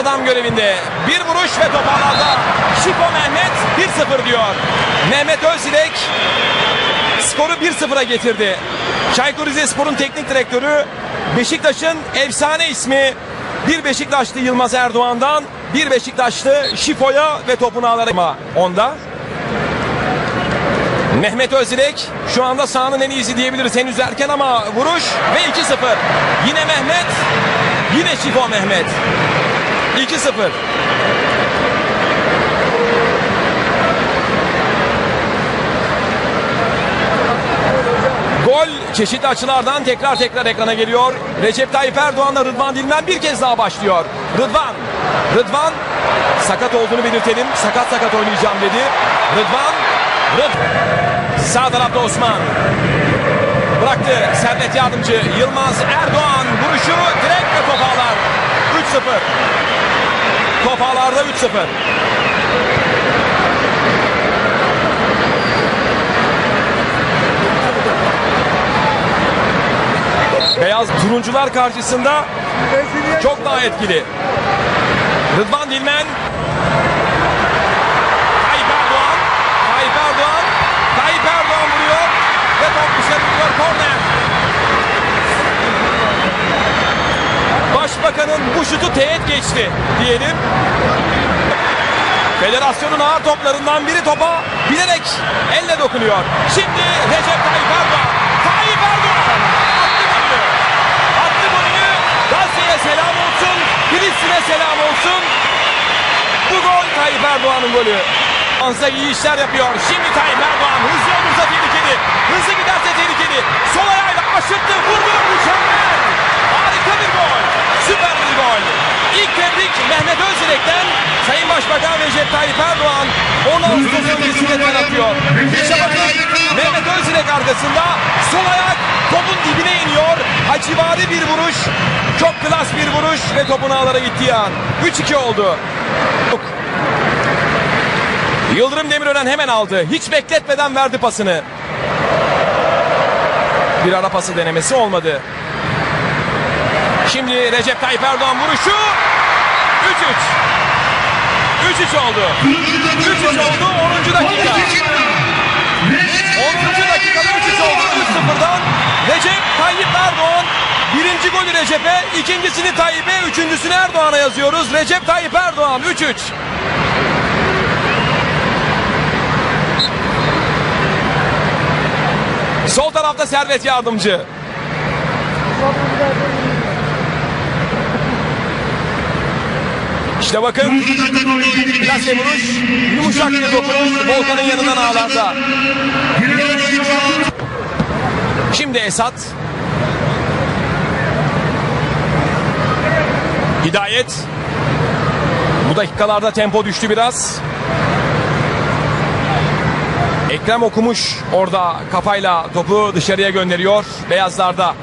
adam görevinde. Bir vuruş ve top ağlarda. Şiko Mehmet 1-0 diyor. Mehmet Özilek skoru 1-0'a getirdi. Çaykur Rizespor'un teknik direktörü Beşiktaş'ın efsane ismi bir Beşiktaşlı Yılmaz Erdoğan'dan bir Beşiktaşlı Şifo'ya ve topunu alarak onda. Mehmet Özilek şu anda sahanın en iyisi diyebiliriz henüz erken ama vuruş ve 2-0. Yine Mehmet, yine Şifo Mehmet. 2-0. Gol çeşitli açılardan tekrar tekrar ekrana geliyor. Recep Tayyip Erdoğan'la Rıdvan Dilmen bir kez daha başlıyor. Rıdvan, Rıdvan sakat olduğunu belirtelim. Sakat sakat oynayacağım dedi. Rıdvan, Rıdvan. Sağ tarafta Osman. Bıraktı Servet Yardımcı. Yılmaz Erdoğan vuruşu direkt ve top ağlar. 3-0. Top ağlarda 3-0. Beyaz turuncular karşısında çok daha etkili. Rıdvan Dilmen. Tayyip Erdoğan. Tayyip Erdoğan. Tayyip Erdoğan vuruyor. Ve top dışarı gidiyor. Korner. Başbakanın bu şutu teğet geçti diyelim. Federasyonun ağır toplarından biri topa bilerek elle dokunuyor. Şimdi Recep Tayyip Erdoğan. Tayyip Erdoğan attı golü. Attı golü. Gazze'ye selam olsun. Filistin'e selam olsun. Bu gol Tayyip Erdoğan'ın golü. Ansa iyi işler yapıyor. Şimdi Tayyip Mehmet Özilek'ten Sayın Başbakan Recep Tayyip Erdoğan 10 Ağustos öncesinde ter atıyor. İşte bakın Mehmet Özilek arkasında sol ayak topun dibine iniyor. Hacivari bir vuruş. Çok klas bir vuruş ve topun ağlara gittiği an. 3-2 oldu. Yıldırım Demirören hemen aldı. Hiç bekletmeden verdi pasını. Bir ara pası denemesi olmadı. Şimdi Recep Tayyip Erdoğan vuruşu 3-3. 3-3 oldu. 3-3 oldu 10. dakika. 10. dakikada 3-3 oldu 3-0'dan Recep Tayyip Erdoğan birinci golü Recep'e, ikincisini Tayyip'e, üçüncüsünü Erdoğan'a yazıyoruz. Recep Tayyip Erdoğan 3-3. Sol tarafta Servet Yardımcı. İşte bakın plase vuruş, yumuşak bir dokunuş Volkan'ın yanından ağlarda. Şimdi Esat. Hidayet. Bu dakikalarda tempo düştü biraz. Ekrem okumuş orada kafayla topu dışarıya gönderiyor beyazlarda.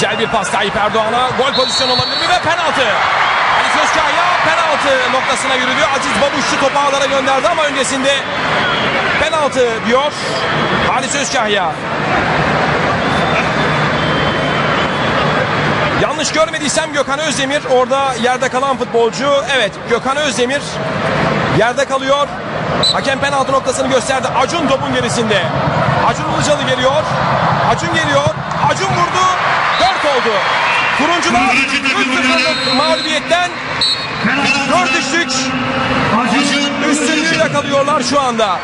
Güzel bir pas Tayyip Erdoğan'a. Gol pozisyonu olabilir mi ve penaltı. Ali Sözkaya penaltı noktasına yürüdü. Aziz Babuşçu topu ağlara gönderdi ama öncesinde penaltı diyor Ali Sözkaya. Yanlış görmediysem Gökhan Özdemir orada yerde kalan futbolcu. Evet Gökhan Özdemir yerde kalıyor. Hakem penaltı noktasını gösterdi. Acun topun gerisinde. Acun Ilıcalı geliyor. Acun geliyor. Acun vurdu. 4 oldu. Turuncular 3-0'lık mağlubiyetten 4 üçlük üstünlüğü yakalıyorlar şu anda.